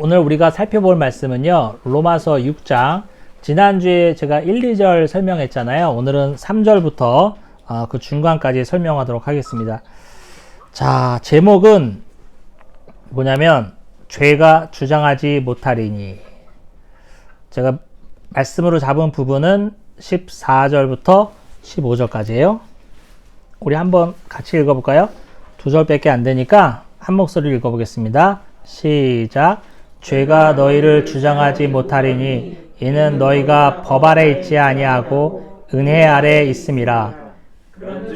오늘 우리가 살펴볼 말씀은요. 로마서 6장. 지난주에 제가 1, 2절 설명했잖아요. 오늘은 3절부터 어, 그 중간까지 설명하도록 하겠습니다. 자, 제목은 뭐냐면 죄가 주장하지 못하리니. 제가 말씀으로 잡은 부분은 14절부터 15절까지예요. 우리 한번 같이 읽어볼까요? 두 절밖에 안 되니까 한 목소리 읽어보겠습니다. 시작. 죄가 너희를 주장하지 못하리니 이는 너희가 법 아래 있지 아니하고 은혜 아래 있음이라.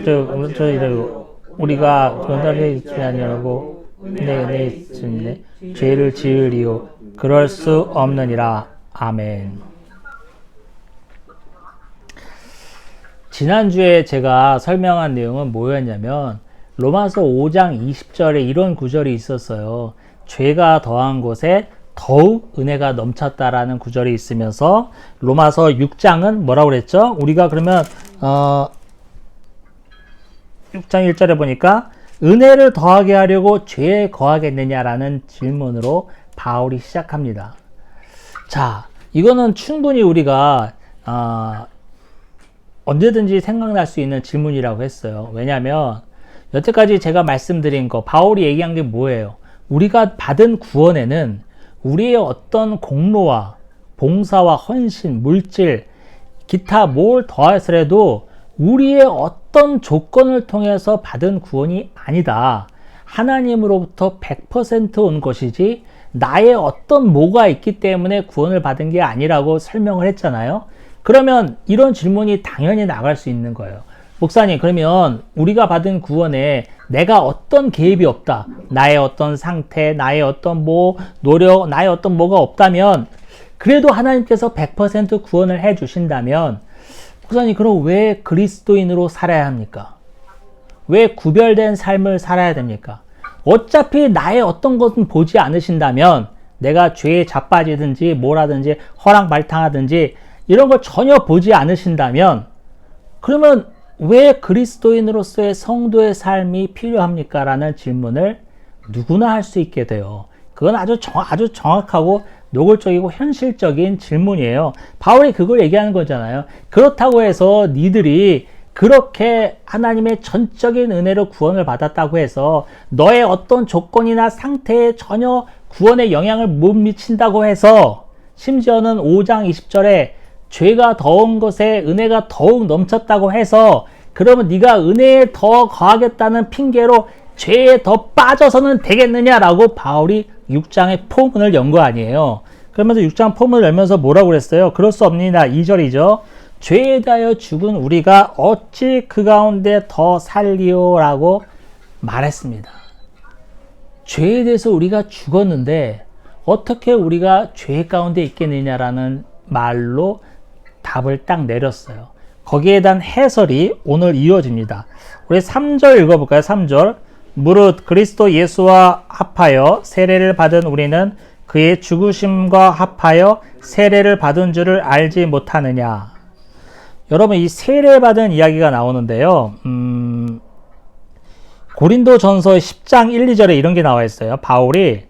저, 저, 우리가 법 아래 있지 아니하고 은혜 아래 있음에 죄를 지으리요. 그럴 수 없느니라. 아멘. 지난주에 제가 설명한 내용은 뭐였냐면 로마서 5장 20절에 이런 구절이 있었어요. 죄가 더한 곳에 더욱 은혜가 넘쳤다라는 구절이 있으면서 로마서 6장은 뭐라고 그랬죠? 우리가 그러면 어 6장 1절에 보니까 은혜를 더하게 하려고 죄에 거하겠느냐라는 질문으로 바울이 시작합니다. 자, 이거는 충분히 우리가 어, 언제든지 생각날 수 있는 질문이라고 했어요. 왜냐하면 여태까지 제가 말씀드린 거 바울이 얘기한 게 뭐예요? 우리가 받은 구원에는 우리의 어떤 공로와 봉사와 헌신, 물질, 기타 뭘 더하더라도 우리의 어떤 조건을 통해서 받은 구원이 아니다. 하나님으로부터 100%온 것이지 나의 어떤 뭐가 있기 때문에 구원을 받은 게 아니라고 설명을 했잖아요. 그러면 이런 질문이 당연히 나갈 수 있는 거예요. 목사님, 그러면 우리가 받은 구원에 내가 어떤 개입이 없다. 나의 어떤 상태, 나의 어떤 뭐, 노력, 나의 어떤 뭐가 없다면, 그래도 하나님께서 100% 구원을 해 주신다면, 목사님, 그럼 왜 그리스도인으로 살아야 합니까? 왜 구별된 삶을 살아야 됩니까? 어차피 나의 어떤 것은 보지 않으신다면, 내가 죄에 자빠지든지, 뭐라든지, 허락 말탕하든지, 이런 걸 전혀 보지 않으신다면, 그러면 왜 그리스도인으로서의 성도의 삶이 필요합니까? 라는 질문을 누구나 할 수 있게 돼요. 그건 아주 정, 아주 정확하고 노골적이고 현실적인 질문이에요. 바울이 그걸 얘기하는 거잖아요. 그렇다고 해서 니들이 그렇게 하나님의 전적인 은혜로 구원을 받았다고 해서 너의 어떤 조건이나 상태에 전혀 구원의 영향을 못 미친다고 해서 심지어는 5장 20절에 죄가 더운 것에 은혜가 더욱 넘쳤다고 해서 그러면 네가 은혜에 더 거하겠다는 핑계로 죄에 더 빠져서는 되겠느냐라고 바울이 6장의 포문을 연 거 아니에요. 그러면서 6장 포문을 열면서 뭐라고 그랬어요? 그럴 수 없느냐 2절이죠. 죄에 대하여 죽은 우리가 어찌 그 가운데 더 살리오라고 말했습니다. 죄에 대해서 우리가 죽었는데 어떻게 우리가 죄 가운데 있겠느냐라는 말로 답을 딱 내렸어요. 거기에 대한 해설이 오늘 이어집니다. 우리 3절 읽어볼까요? 3절. 무릇 그리스도 예수와 합하여 세례를 받은 우리는 그의 죽으심과 합하여 세례를 받은 줄을 알지 못하느냐. 여러분, 이 세례 받은 이야기가 나오는데요. 음, 고린도 전서 10장 1, 2절에 이런 게 나와 있어요. 바울이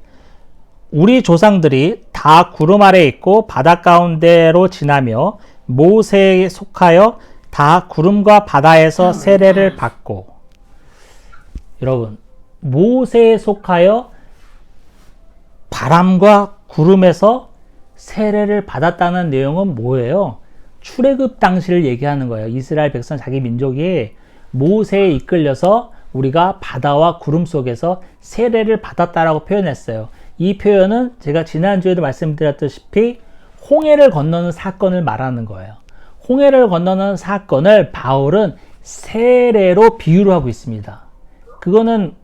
우리 조상들이 다 구름 아래 있고 바다 가운데로 지나며 모세에 속하여 다 구름과 바다에서 세례를 받고 여러분 모세에 속하여 바람과 구름에서 세례를 받았다는 내용은 뭐예요? 출애굽 당시를 얘기하는 거예요. 이스라엘 백성 자기 민족이 모세에 이끌려서 우리가 바다와 구름 속에서 세례를 받았다라고 표현했어요. 이 표현은 제가 지난주에도 말씀드렸다시피 홍해를 건너는 사건을 말하는 거예요. 홍해를 건너는 사건을 바울은 세례로 비유를 하고 있습니다. 그거는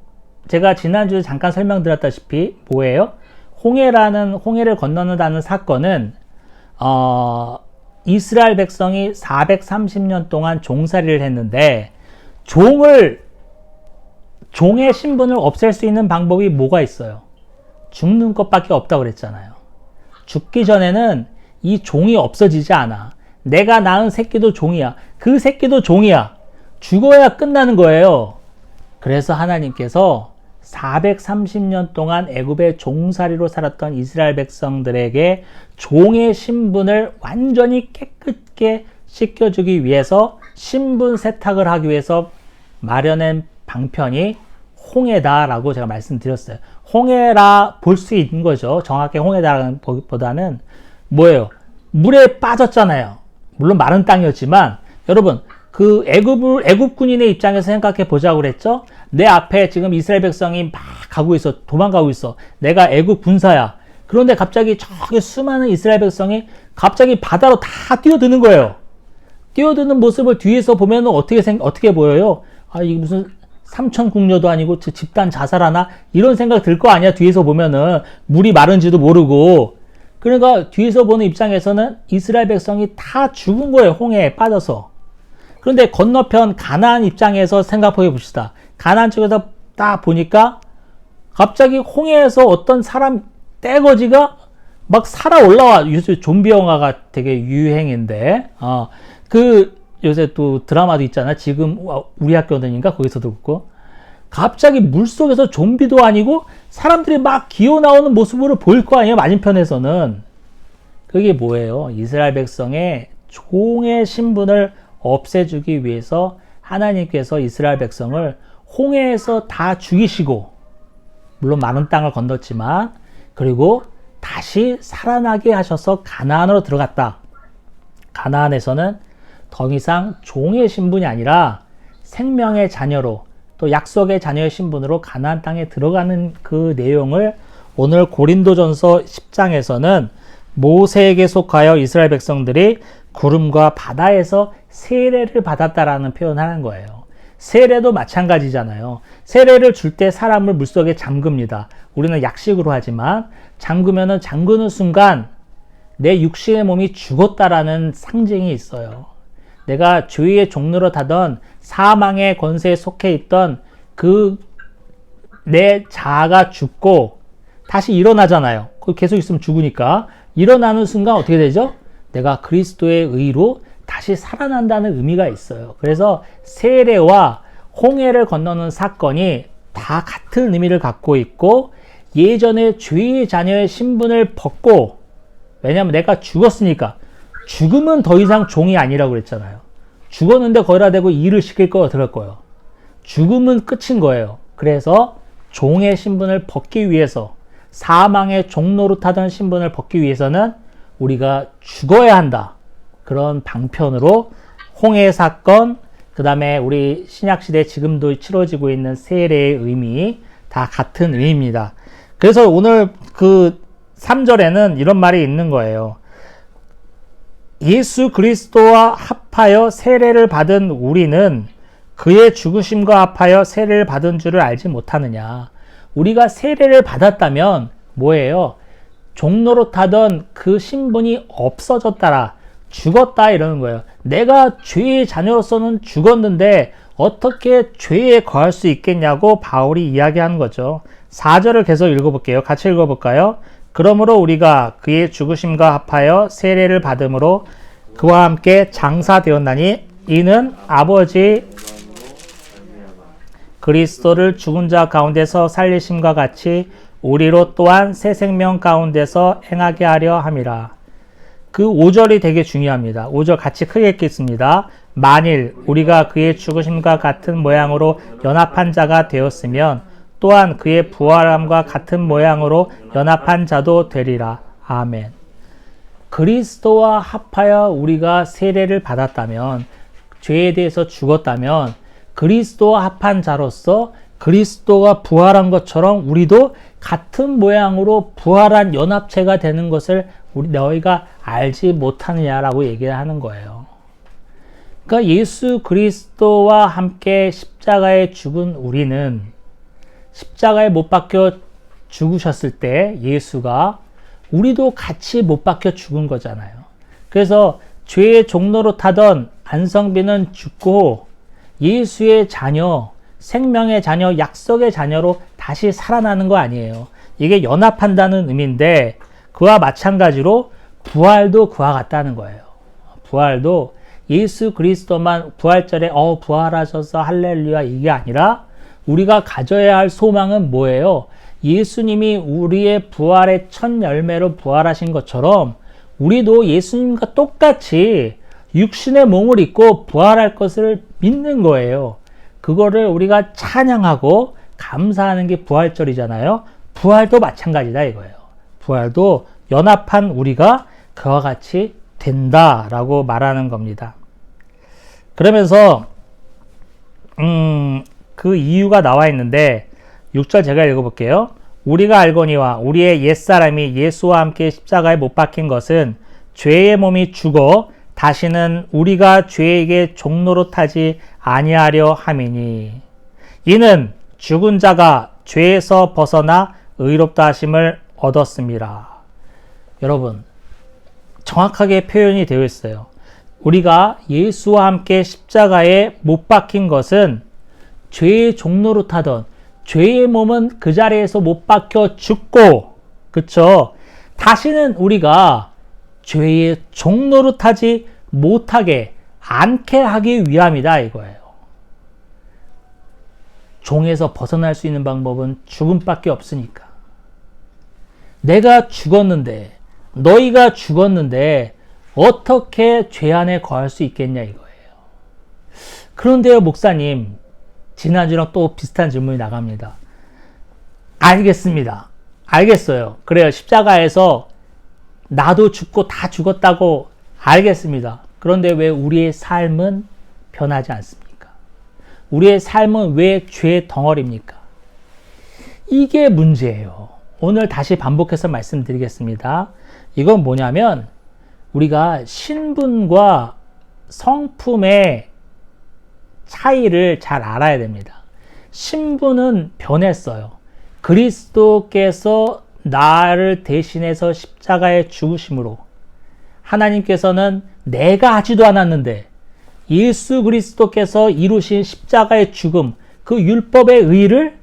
제가 지난주에 잠깐 설명드렸다시피 뭐예요? 홍해라는 홍해를 건너는다는 사건은 어, 이스라엘 백성이 430년 동안 종살이를 했는데 종을 종의 신분을 없앨 수 있는 방법이 뭐가 있어요? 죽는 것밖에 없다고 그랬잖아요. 죽기 전에는 이 종이 없어지지 않아. 내가 낳은 새끼도 종이야. 그 새끼도 종이야. 죽어야 끝나는 거예요. 그래서 하나님께서 430년 동안 애굽의 종살이로 살았던 이스라엘 백성들에게 종의 신분을 완전히 깨끗게 씻겨주기 위해서 신분 세탁을 하기 위해서 마련한 방편이 홍해다라고 제가 말씀드렸어요. 홍해라 볼 수 있는 거죠. 정확히 홍해다보다는 뭐예요? 물에 빠졌잖아요. 물론 마른 땅이었지만 여러분 그 애굽을 애굽 군인의 입장에서 생각해 보자고 그랬죠. 내 앞에 지금 이스라엘 백성이 막 가고 있어, 도망가고 있어. 내가 애굽 군사야. 그런데 갑자기 저기 수많은 이스라엘 백성이 갑자기 바다로 다 뛰어드는 거예요. 뛰어드는 모습을 뒤에서 보면 어떻게 생 어떻게 보여요? 아 이게 무슨 삼천 궁녀도 아니고 집단 자살하나? 이런 생각 들 거 아니야 뒤에서 보면은. 물이 마른지도 모르고. 그러니까 뒤에서 보는 입장에서는 이스라엘 백성이 다 죽은 거예요 홍해에 빠져서. 그런데 건너편 가나안 입장에서 생각해 봅시다. 가나안 쪽에서 딱 보니까 갑자기 홍해에서 어떤 사람 떼거지가 막 살아 올라와. 요새 좀비 영화가 되게 유행인데. 어 그 요새 또 드라마도 있잖아. 지금 우리 학교는인가 거기서도 그렇고 갑자기 물 속에서 좀비도 아니고 사람들이 막 기어 나오는 모습으로 보일 거 아니에요. 맞은편에서는 그게 뭐예요? 이스라엘 백성의 종의 신분을 없애주기 위해서 하나님께서 이스라엘 백성을 홍해에서 다 죽이시고 물론 많은 땅을 건넜지만 그리고 다시 살아나게 하셔서 가나안으로 들어갔다. 가나안에서는 더 이상 종의 신분이 아니라 생명의 자녀로 또 약속의 자녀의 신분으로 가나안 땅에 들어가는 그 내용을 오늘 고린도전서 10장에서는 모세에게 속하여 이스라엘 백성들이 구름과 바다에서 세례를 받았다라는 표현을 하는 거예요. 세례도 마찬가지잖아요. 세례를 줄 때 사람을 물속에 잠급니다. 우리는 약식으로 하지만 잠그면은 잠그는 순간 내 육신의 몸이 죽었다라는 상징이 있어요. 내가 주위의 종로로 타던 사망의 권세에 속해 있던 그 내 자아가 죽고 다시 일어나잖아요. 그 계속 있으면 죽으니까 일어나는 순간 어떻게 되죠? 내가 그리스도의 의로 다시 살아난다는 의미가 있어요. 그래서 세례와 홍해를 건너는 사건이 다 같은 의미를 갖고 있고 예전에 주의 자녀의 신분을 벗고 왜냐하면 내가 죽었으니까 죽음은 더 이상 종이 아니라고 그랬잖아요. 죽었는데 거기다 대고 일을 시킬 거 어떨 거예요. 죽음은 끝인 거예요. 그래서 종의 신분을 벗기 위해서 사망의 종로로 타던 신분을 벗기 위해서는 우리가 죽어야 한다. 그런 방편으로 홍해 사건, 그 다음에 우리 신약시대 지금도 치러지고 있는 세례의 의미 다 같은 의미입니다. 그래서 오늘 그 3절에는 이런 말이 있는 거예요. 예수 그리스도와 합하여 세례를 받은 우리는 그의 죽으심과 합하여 세례를 받은 줄을 알지 못하느냐. 우리가 세례를 받았다면 뭐예요? 종로로 타던 그 신분이 없어졌다라. 죽었다 이러는 거예요. 내가 죄의 자녀로서는 죽었는데 어떻게 죄에 거할 수 있겠냐고 바울이 이야기하는 거죠. 4절을 계속 읽어볼게요. 같이 읽어볼까요? 그러므로 우리가 그의 죽으심과 합하여 세례를 받음으로 그와 함께 장사되었나니 이는 아버지 그리스도를 죽은 자 가운데서 살리심과 같이 우리로 또한 새 생명 가운데서 행하게 하려 함이라. 그 5절이 되게 중요합니다. 5절 같이 크게 읽겠습니다. 만일 우리가 그의 죽으심과 같은 모양으로 연합한 자가 되었으면 또한 그의 부활함과 같은 모양으로 연합한 자도 되리라. 아멘. 그리스도와 합하여 우리가 세례를 받았다면, 죄에 대해서 죽었다면, 그리스도와 합한 자로서 그리스도가 부활한 것처럼 우리도 같은 모양으로 부활한 연합체가 되는 것을 우리 너희가 알지 못하느냐라고 얘기를 하는 거예요. 그러니까 예수 그리스도와 함께 십자가에 죽은 우리는 십자가에 못 박혀 죽으셨을 때 예수가 우리도 같이 못 박혀 죽은 거잖아요. 그래서 죄의 종로로 타던 안성비는 죽고 예수의 자녀, 생명의 자녀, 약속의 자녀로 다시 살아나는 거 아니에요. 이게 연합한다는 의미인데 그와 마찬가지로 부활도 그와 같다는 거예요. 부활도 예수 그리스도만 부활절에 어 부활하셔서 할렐루야 이게 아니라 우리가 가져야 할 소망은 뭐예요? 예수님이 우리의 부활의 첫 열매로 부활하신 것처럼 우리도 예수님과 똑같이 육신의 몸을 입고 부활할 것을 믿는 거예요. 그거를 우리가 찬양하고 감사하는 게 부활절이잖아요. 부활도 마찬가지다 이거예요. 부활도 연합한 우리가 그와 같이 된다라고 말하는 겁니다. 그러면서 음, 그 이유가 나와 있는데 6절 제가 읽어볼게요. 우리가 알거니와 우리의 옛사람이 예수와 함께 십자가에 못 박힌 것은 죄의 몸이 죽어 다시는 우리가 죄에게 종로로 타지 아니하려 함이니 이는 죽은 자가 죄에서 벗어나 의롭다 하심을 얻었습니다. 여러분 정확하게 표현이 되어 있어요. 우리가 예수와 함께 십자가에 못 박힌 것은 죄의 종로로 타던 죄의 몸은 그 자리에서 못 박혀 죽고 그쵸? 다시는 우리가 죄의 종로로 타지 못하게 않게 하기 위함이다 이거예요. 종에서 벗어날 수 있는 방법은 죽음밖에 없으니까. 내가 죽었는데 너희가 죽었는데 어떻게 죄 안에 거할 수 있겠냐 이거예요. 그런데요, 목사님. 지난주랑 또 비슷한 질문이 나갑니다. 알겠습니다. 알겠어요. 그래요. 십자가에서 나도 죽고 다 죽었다고 알겠습니다. 그런데 왜 우리의 삶은 변하지 않습니까? 우리의 삶은 왜 죄의 덩어리입니까? 이게 문제예요. 오늘 다시 반복해서 말씀드리겠습니다. 이건 뭐냐면 우리가 신분과 성품의 차이를 잘 알아야 됩니다. 신분은 변했어요. 그리스도께서 나를 대신해서 십자가에 죽으심으로 하나님께서는 내가 하지도 않았는데 예수 그리스도께서 이루신 십자가의 죽음, 그 율법의 의를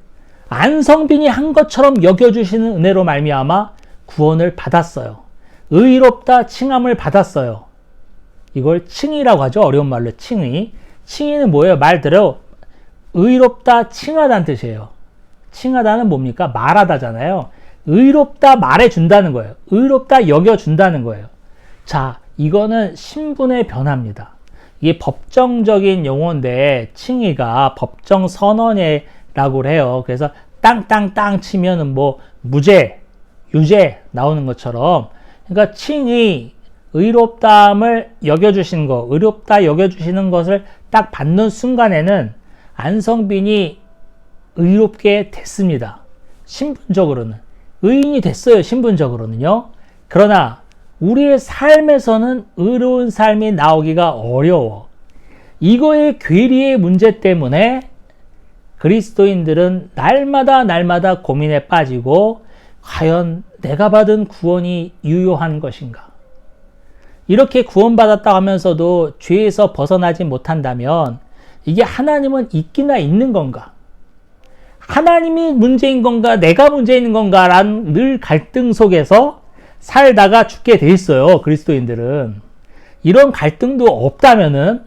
안성빈이 한 것처럼 여겨주시는 은혜로 말미암아 구원을 받았어요. 의롭다 칭함을 받았어요. 이걸 칭이라고 하죠. 어려운 말로 칭의. 칭의는 뭐예요? 말대로 의롭다 칭하다는 뜻이에요. 칭하다는 뭡니까? 말하다잖아요. 의롭다 말해준다는 거예요. 의롭다 여겨준다는 거예요. 자, 이거는 신분의 변화입니다. 이게 법정적인 용어인데 칭의가 법정 선언이라고 해요. 그래서 땅땅땅 치면은 뭐 무죄, 유죄 나오는 것처럼 그러니까 칭의 의롭다함을 여겨주시는 거, 의롭다 여겨주시는 것을 딱 받는 순간에는 안성빈이 의롭게 됐습니다. 신분적으로는. 의인이 됐어요, 신분적으로는요. 그러나 우리의 삶에서는 의로운 삶이 나오기가 어려워. 이거의 괴리의 문제 때문에 그리스도인들은 날마다 날마다 고민에 빠지고 과연 내가 받은 구원이 유효한 것인가? 이렇게 구원받았다 하면서도 죄에서 벗어나지 못한다면 이게 하나님은 있기나 있는 건가? 하나님이 문제인 건가? 내가 문제 있는 건가? 라는 늘 갈등 속에서 살다가 죽게 돼 있어요. 그리스도인들은. 이런 갈등도 없다면은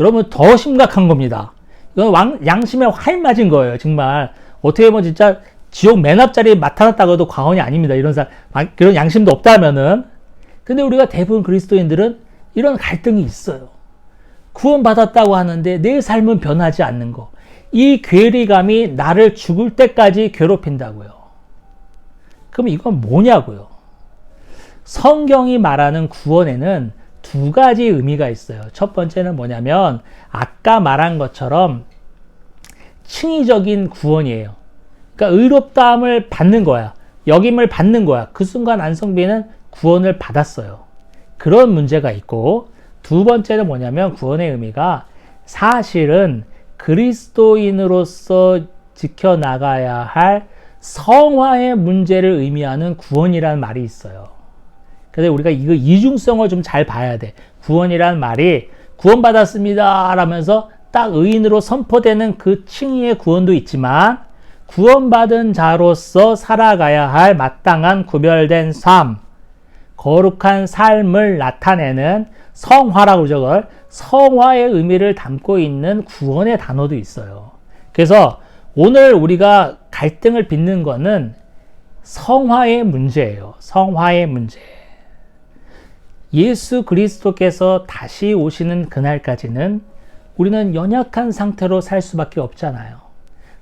여러분 더 심각한 겁니다. 이건 양심에 활 맞은 거예요. 정말. 어떻게 보면 진짜 지옥 맨 앞자리에 나타났다고 해도 과언이 아닙니다. 이런 사 그런 양심도 없다면은. 근데 우리가 대부분 그리스도인들은 이런 갈등이 있어요. 구원받았다고 하는데 내 삶은 변하지 않는 거. 이 괴리감이 나를 죽을 때까지 괴롭힌다고요. 그럼 이건 뭐냐고요? 성경이 말하는 구원에는 두 가지 의미가 있어요. 첫 번째는 뭐냐면 아까 말한 것처럼 칭의적인 구원이에요. 그러니까 의롭다함을 받는 거야. 역임을 받는 거야. 그 순간 안성비는 구원을 받았어요. 그런 문제가 있고 두 번째는 뭐냐면 구원의 의미가 사실은 그리스도인으로서 지켜나가야 할 성화의 문제를 의미하는 구원이라는 말이 있어요. 그래서 우리가 이거 이중성을 좀 잘 봐야 돼. 구원이라는 말이 구원받았습니다. 라면서 딱 의인으로 선포되는 그 칭의의 구원도 있지만 구원받은 자로서 살아가야 할 마땅한 구별된 삶, 거룩한 삶을 나타내는 성화라고 그러죠. 그걸 성화의 의미를 담고 있는 구원의 단어도 있어요. 그래서 오늘 우리가 갈등을 빚는 거는 성화의 문제예요. 성화의 문제. 예수 그리스도께서 다시 오시는 그날까지는 우리는 연약한 상태로 살 수밖에 없잖아요.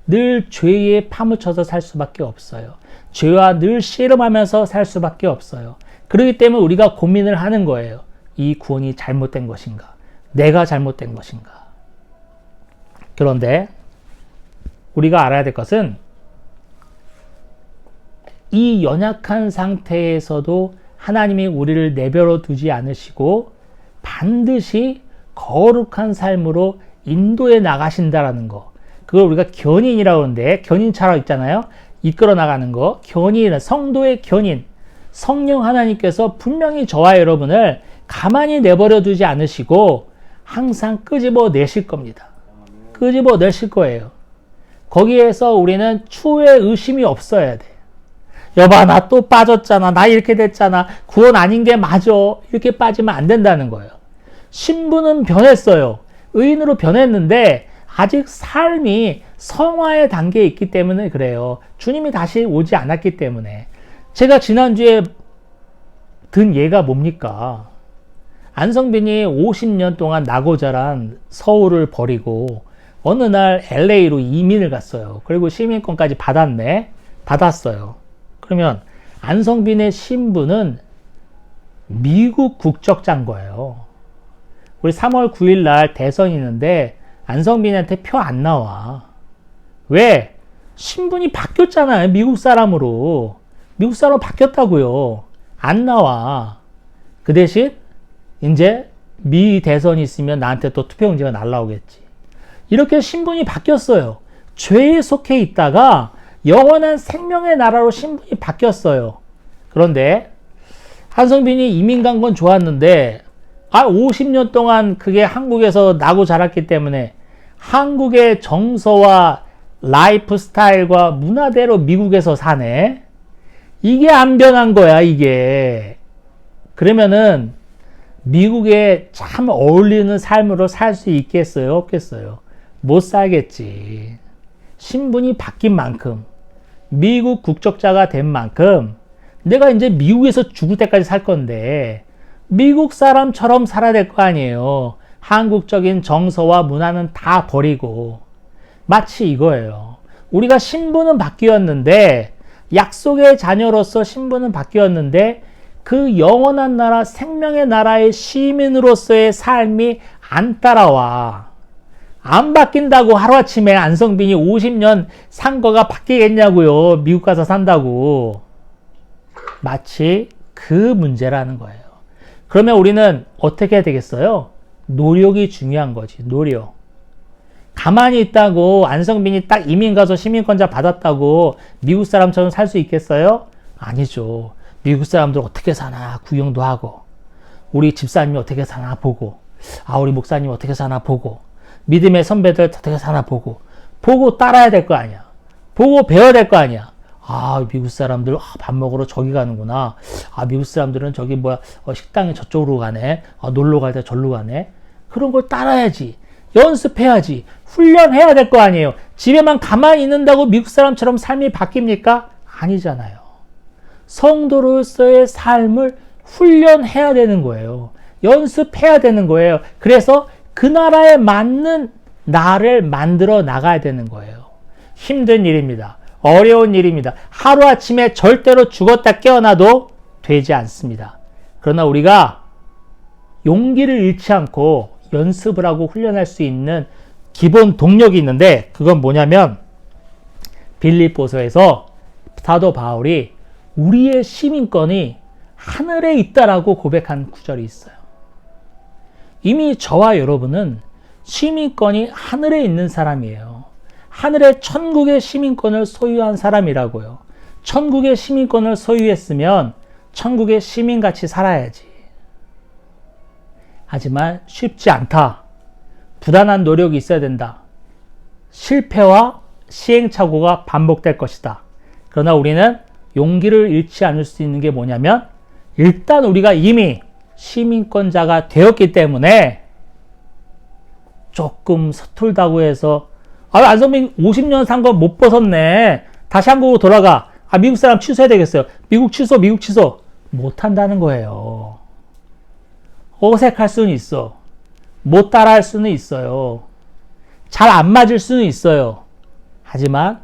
늘 죄에 파묻혀서 살 수밖에 없어요. 죄와 늘 씨름하면서 살 수밖에 없어요. 그렇기 때문에 우리가 고민을 하는 거예요. 이 구원이 잘못된 것인가? 내가 잘못된 것인가? 그런데 우리가 알아야 될 것은 이 연약한 상태에서도 하나님이 우리를 내버려 두지 않으시고 반드시 거룩한 삶으로 인도해 나가신다라는 거. 그걸 우리가 견인이라고 하는데 견인차라고 있잖아요. 이끌어 나가는 거. 견인, 성도의 견인. 성령 하나님께서 분명히 저와 여러분을 가만히 내버려 두지 않으시고 항상 끄집어 내실 겁니다. 끄집어 내실 거예요. 거기에서 우리는 추후에 의심이 없어야 돼. 여봐, 나 또 빠졌잖아. 나 이렇게 됐잖아. 구원 아닌 게 맞아. 이렇게 빠지면 안 된다는 거예요. 신부는 변했어요. 의인으로 변했는데, 아직 삶이 성화의 단계에 있기 때문에 그래요. 주님이 다시 오지 않았기 때문에. 제가 지난주에 든 예가 뭡니까? 안성빈이 50년 동안 나고 자란 서울을 버리고 어느 날 LA로 이민을 갔어요. 그리고 시민권까지 받았네. 받았어요. 그러면 안성빈의 신부는 미국 국적자인 거예요. 우리 3월 9일 날 대선이 있는데 안성빈한테 표 안 나와. 왜? 신분이 바뀌었잖아요. 미국 사람으로. 미국 사람 바뀌었다고요. 안 나와. 그 대신 이제 미 대선이 있으면 나한테 또 투표 용지가 날라오겠지. 이렇게 신분이 바뀌었어요. 죄에 속해 있다가 영원한 생명의 나라로 신분이 바뀌었어요. 그런데 한성빈이 이민 간 건 좋았는데 아 50년 동안 그게 한국에서 나고 자랐기 때문에 한국의 정서와 라이프 스타일과 문화대로 미국에서 사네. 이게 안 변한 거야, 이게. 그러면은 미국에 참 어울리는 삶으로 살 수 있겠어요? 없겠어요? 못 살겠지. 신분이 바뀐 만큼, 미국 국적자가 된 만큼, 내가 이제 미국에서 죽을 때까지 살 건데, 미국 사람처럼 살아야 될 거 아니에요. 한국적인 정서와 문화는 다 버리고. 마치 이거예요. 우리가 신분은 바뀌었는데, 약속의 자녀로서 신분은 바뀌었는데, 그 영원한 나라, 생명의 나라의 시민으로서의 삶이 안 따라와. 안 바뀐다고 하루아침에 안성빈이 50년 산 거가 바뀌겠냐고요. 미국 가서 산다고. 마치 그 문제라는 거예요. 그러면 우리는 어떻게 해야 되겠어요? 노력이 중요한 거지, 노력. 가만히 있다고 안성빈이 딱 이민 가서 시민권자 받았다고 미국 사람처럼 살 수 있겠어요? 아니죠. 미국 사람들 어떻게 사나 구경도 하고, 우리 집사님이 어떻게 사나 보고, 아, 우리 목사님 어떻게 사나 보고, 믿음의 선배들 어떻게 사나 보고, 보고 따라야 될 거 아니야. 보고 배워야 될 거 아니야. 아, 미국 사람들 아, 밥 먹으러 저기 가는구나. 아, 미국 사람들은 저기 뭐야 어, 식당에 저쪽으로 가네. 아, 놀러 갈 때 절로 가네. 그런 걸 따라야지. 연습해야지. 훈련해야 될 거 아니에요. 집에만 가만히 있는다고 미국 사람처럼 삶이 바뀝니까? 아니잖아요. 성도로서의 삶을 훈련해야 되는 거예요. 연습해야 되는 거예요. 그래서 그 나라에 맞는 나를 만들어 나가야 되는 거예요. 힘든 일입니다. 어려운 일입니다. 하루아침에 절대로 죽었다 깨어나도 되지 않습니다. 그러나 우리가 용기를 잃지 않고 연습을 하고 훈련할 수 있는 기본 동력이 있는데 그건 뭐냐면 빌립보서에서 사도 바울이 우리의 시민권이 하늘에 있다라고 고백한 구절이 있어요. 이미 저와 여러분은 시민권이 하늘에 있는 사람이에요. 하늘의 천국의 시민권을 소유한 사람이라고요. 천국의 시민권을 소유했으면 천국의 시민같이 살아야지. 하지만 쉽지 않다. 부단한 노력이 있어야 된다. 실패와 시행착오가 반복될 것이다. 그러나 우리는 용기를 잃지 않을 수 있는 게 뭐냐면 일단 우리가 이미 시민권자가 되었기 때문에 조금 서툴다고 해서 아, 안성민 50년 산거못 벗었네. 다시 한국으로 돌아가. 아, 미국 사람 취소해야 되겠어요. 미국 취소, 미국 취소. 못 한다는 거예요. 어색할 수는 있어. 못 따라할 수는 있어요. 잘 안 맞을 수는 있어요. 하지만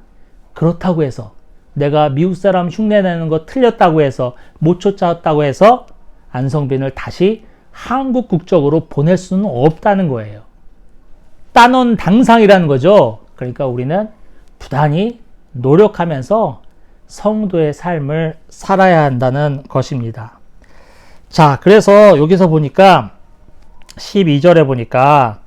그렇다고 해서 내가 미국 사람 흉내내는 거 틀렸다고 해서 못 쫓아왔다고 해서 안성빈을 다시 한국 국적으로 보낼 수는 없다는 거예요. 따놓은 당상이라는 거죠. 그러니까 우리는 부단히 노력하면서 성도의 삶을 살아야 한다는 것입니다. 자, 그래서 여기서 보니까 12절에 보니까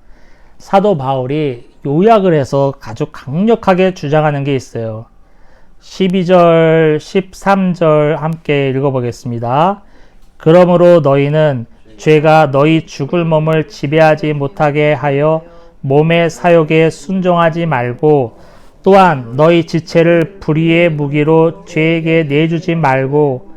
사도 바울이 요약을 해서 아주 강력하게 주장하는 게 있어요. 12절, 13절 함께 읽어보겠습니다. 그러므로 너희는 죄가 너희 죽을 몸을 지배하지 못하게 하여 몸의 사욕에 순종하지 말고 또한 너희 지체를 불의의 무기로 죄에게 내주지 말고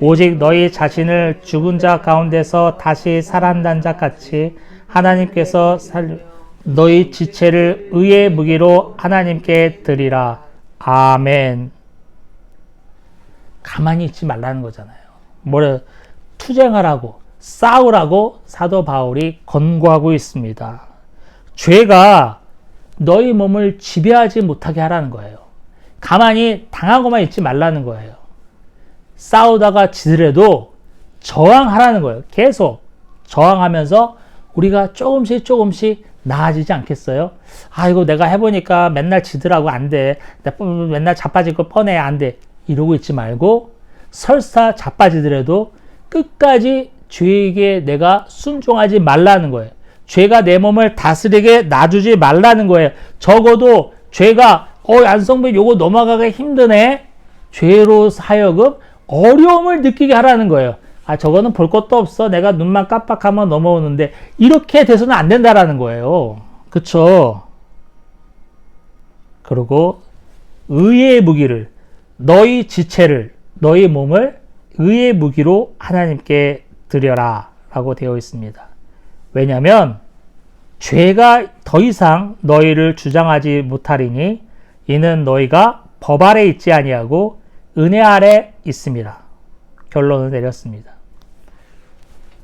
오직 너희 자신을 죽은 자 가운데서 다시 살아난 자 같이 하나님께서 살 너희 지체를 의의 무기로 하나님께 드리라. 아멘. 가만히 있지 말라는 거잖아요. 뭐래 투쟁하라고 싸우라고 사도 바울이 권고하고 있습니다. 죄가 너희 몸을 지배하지 못하게 하라는 거예요. 가만히 당하고만 있지 말라는 거예요. 싸우다가 지더라도 저항하라는 거예요. 계속 저항하면서 우리가 조금씩 조금씩 나아지지 않겠어요? 아, 이거 내가 해보니까 맨날 지더라고 안 돼. 맨날 자빠질 거 뻔해 안 돼. 이러고 있지 말고 설사 자빠지더라도 끝까지 죄에게 내가 순종하지 말라는 거예요. 죄가 내 몸을 다스리게 놔주지 말라는 거예요. 적어도 죄가 어 안성배 요거 넘어가기 힘드네. 죄로 하여금 어려움을 느끼게 하라는 거예요. 아 저거는 볼 것도 없어. 내가 눈만 깜빡하면 넘어오는데 이렇게 돼서는 안 된다라는 거예요. 그쵸? 그리고 의의 무기를 너희 지체를 너희 몸을 의의 무기로 하나님께 드려라 라고 되어 있습니다. 왜냐하면 죄가 더 이상 너희를 주장하지 못하리니 이는 너희가 법 아래 있지 아니하고 은혜 아래 있습니다. 결론을 내렸습니다.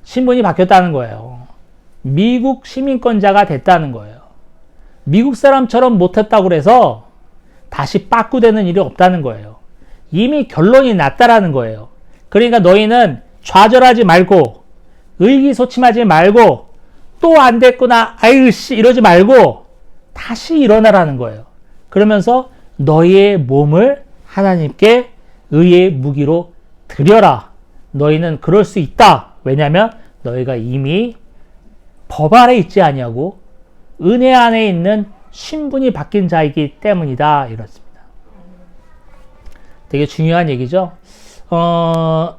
신분이 바뀌었다는 거예요. 미국 시민권자가 됐다는 거예요. 미국 사람처럼 못했다고 해서 다시 빠꾸되는 일이 없다는 거예요. 이미 결론이 났다라는 거예요. 그러니까 너희는 좌절하지 말고 의기소침하지 말고 또 안 됐구나 아유 씨 이러지 말고 다시 일어나라는 거예요. 그러면서 너희의 몸을 하나님께 의의 무기로 드려라. 너희는 그럴 수 있다. 왜냐하면 너희가 이미 법 아래 있지 아니하고 은혜 안에 있는 신분이 바뀐 자이기 때문이다. 이렇습니다. 되게 중요한 얘기죠. 어,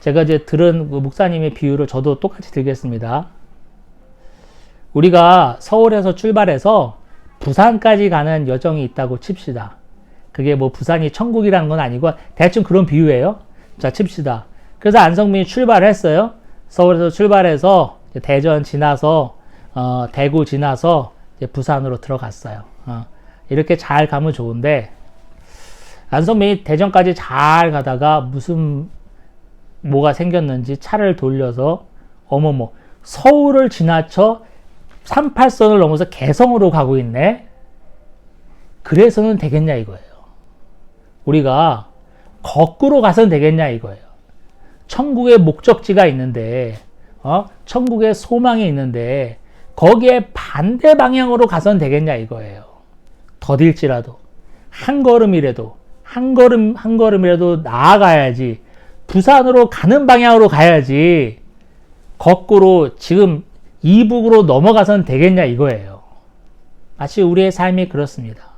제가 이제 들은 그 목사님의 비유를 저도 똑같이 들겠습니다. 우리가 서울에서 출발해서 부산까지 가는 여정이 있다고 칩시다. 그게 뭐 부산이 천국이라는 건 아니고 대충 그런 비유예요. 자, 칩시다. 그래서 안성민이 출발을 했어요. 서울에서 출발해서 대전 지나서 어, 대구 지나서 부산으로 들어갔어요. 어, 이렇게 잘 가면 좋은데 안성민이 대전까지 잘 가다가 무슨 뭐가 생겼는지 차를 돌려서 어머머 서울을 지나쳐 38선을 넘어서 개성으로 가고 있네. 그래서는 되겠냐 이거예요. 우리가 거꾸로 가서는 되겠냐 이거예요. 천국의 목적지가 있는데, 어? 천국의 소망이 있는데, 거기에 반대 방향으로 가서는 되겠냐 이거예요. 더딜지라도, 한 걸음이라도, 한 걸음, 한 걸음이라도 나아가야지. 부산으로 가는 방향으로 가야지. 거꾸로 지금 이북으로 넘어가서는 되겠냐 이거예요. 마치 우리의 삶이 그렇습니다.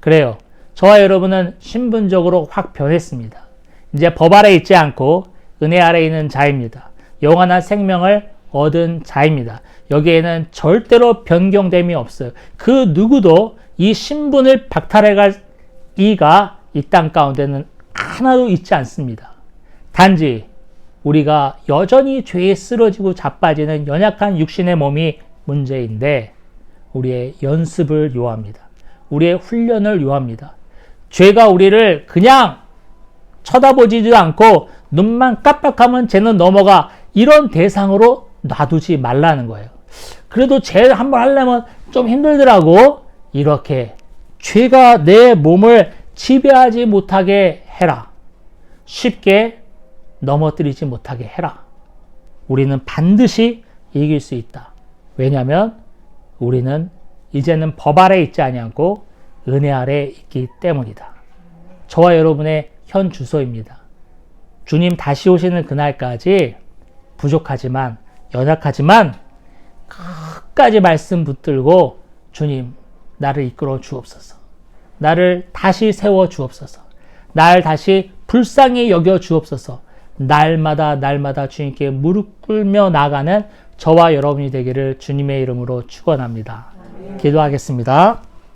그래요. 저와 여러분은 신분적으로 확 변했습니다. 이제 법 아래 있지 않고 은혜 아래 있는 자입니다. 영원한 생명을 얻은 자입니다. 여기에는 절대로 변경됨이 없어요. 그 누구도 이 신분을 박탈해갈 이가 이 땅 가운데는 하나도 있지 않습니다. 단지 우리가 여전히 죄에 쓰러지고 자빠지는 연약한 육신의 몸이 문제인데 우리의 연습을 요합니다. 우리의 훈련을 요합니다. 죄가 우리를 그냥 쳐다보지도 않고 눈만 깜빡하면 쟤는 넘어가 이런 대상으로 놔두지 말라는 거예요. 그래도 죄 한번 하려면 좀 힘들더라고. 이렇게 죄가 내 몸을 지배하지 못하게 해라. 쉽게 넘어뜨리지 못하게 해라. 우리는 반드시 이길 수 있다. 왜냐하면 우리는 이제는 법 아래 있지 아니하고 은혜 아래 있기 때문이다. 저와 여러분의 현 주소입니다. 주님 다시 오시는 그날까지 부족하지만 연약하지만 끝까지 말씀 붙들고 주님 나를 이끌어 주옵소서. 나를 다시 세워 주옵소서. 날 다시 불쌍히 여겨 주옵소서. 날마다 날마다 주님께 무릎 꿇며 나가는 저와 여러분이 되기를 주님의 이름으로 축원합니다. 기도하겠습니다.